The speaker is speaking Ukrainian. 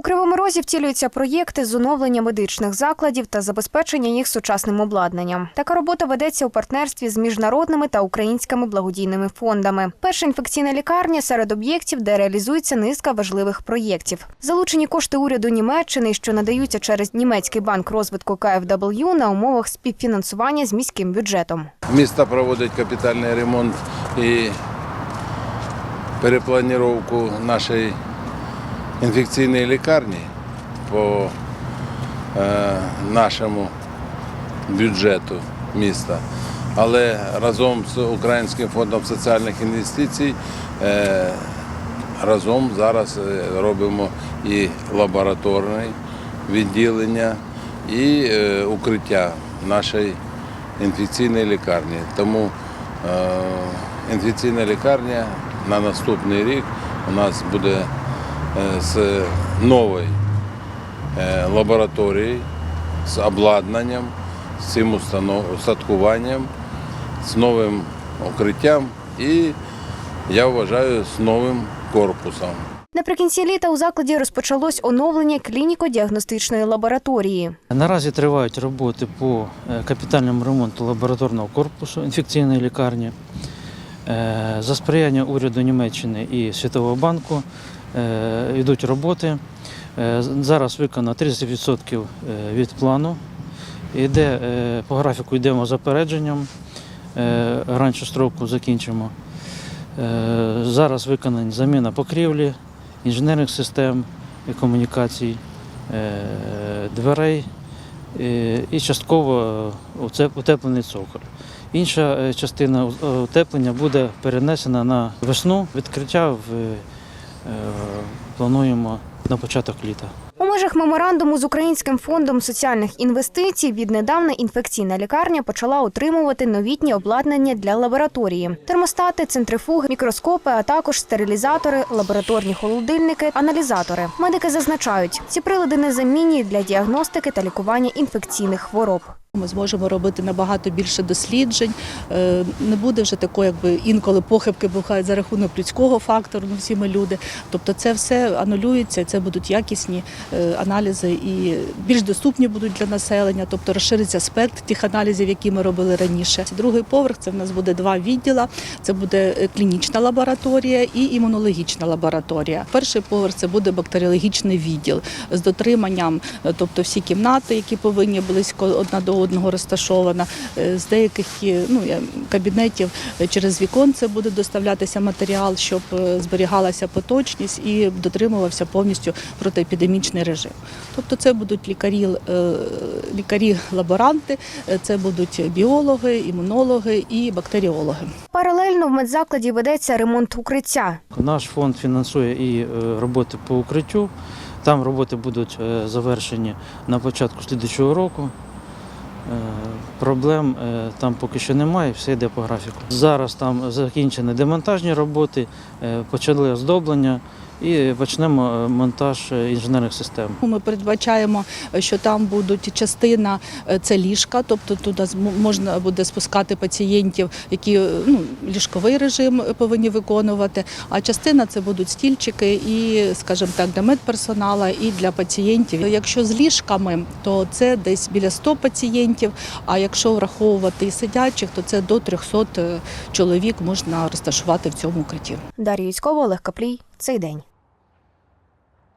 У Кривому Розі втілюються проєкти з оновлення медичних закладів та забезпечення їх сучасним обладнанням. Така робота ведеться у партнерстві з міжнародними та українськими благодійними фондами. Перша інфекційна лікарня серед об'єктів, де реалізується низка важливих проєктів. Залучені кошти уряду Німеччини, що надаються через німецький банк розвитку КФW на умовах співфінансування з міським бюджетом. Місто проводить капітальний ремонт і перепланіровку нашої інфекційної лікарні по е, нашому бюджету міста. Але разом з Українським фондом соціальних інвестицій е, разом зараз е, робимо і лабораторне відділення, і укриття нашої інфекційної лікарні. Тому інфекційна лікарня на наступний рік у нас буде з новою е, лабораторією, з обладнанням, з цим устаткуванням, з новим укриттям і, я вважаю, з новим корпусом. Наприкінці літа у закладі розпочалось оновлення клініко-діагностичної лабораторії. Наразі тривають роботи по е, капітальному ремонту лабораторного корпусу інфекційної лікарні. Е, За сприяння уряду Німеччини і Світового банку е, йдуть роботи. Е, Зараз виконано 30% від плану. Іде, е, по графіку йдемо з опередженням. Е, Раніше строку закінчимо. Е, Зараз виконана заміна покрівлі, інженерних систем комунікацій, е, дверей е, і частково утеплений цоколь. Інша е, частина утеплення буде перенесена на весну. Відкриття в, е, плануємо на початок літа. У межах меморандуму з Українським фондом соціальних інвестицій віднедавна інфекційна лікарня почала отримувати новітні обладнання для лабораторії: термостати, центрифуги, мікроскопи, а також стерилізатори, лабораторні холодильники, аналізатори. Медики зазначають, ці прилади незамінні для діагностики та лікування інфекційних хвороб. Ми зможемо робити набагато більше досліджень. Е, Не буде вже такої, якби інколи похибки бувають за рахунок людського фактору. Ну всі ми люди. Тобто, це все анулюється. Це будуть якісні е, аналізи і більш доступні будуть для населення. Тобто розшириться спектр тих аналізів, які ми робили раніше. Другий поверх це в нас буде два відділа. Це буде е, клінічна лабораторія і імунологічна лабораторія. Перший поверх це буде бактеріологічний відділ з дотриманням, тобто всі кімнати, які повинні близько одна до одного розташована. Е, З деяких е, ну, кабінетів е, через віконце буде доставлятися матеріал, щоб зберігалася поточність і дотримувався повністю протиепідемічний режим. Тобто це будуть лікарі, лікарі-лаборанти, це будуть біологи, імунологи і бактеріологи. Паралельно в медзакладі ведеться ремонт укриття. Наш фонд фінансує і роботи по укриттю. Там роботи будуть завершені на початку слідчого року. Е, Проблем е, там поки що немає, все йде по графіку. Зараз там закінчені демонтажні роботи, е, почали оздоблення і почнемо е, монтаж е, інженерних систем. Ми передбачаємо, що там будуть частина е, це ліжка, тобто туди можна буде спускати пацієнтів, які е, ну, ліжковий режим повинні виконувати. А частина це будуть стільчики і, скажімо так, для медперсонала і для пацієнтів. Якщо з ліжками, то це десь біля 100 пацієнтів. А якщо враховувати і сидячих, то це до 300 чоловік можна розташувати в цьому укритті. Дар'я Юськова, Олег Каплій. Цей день.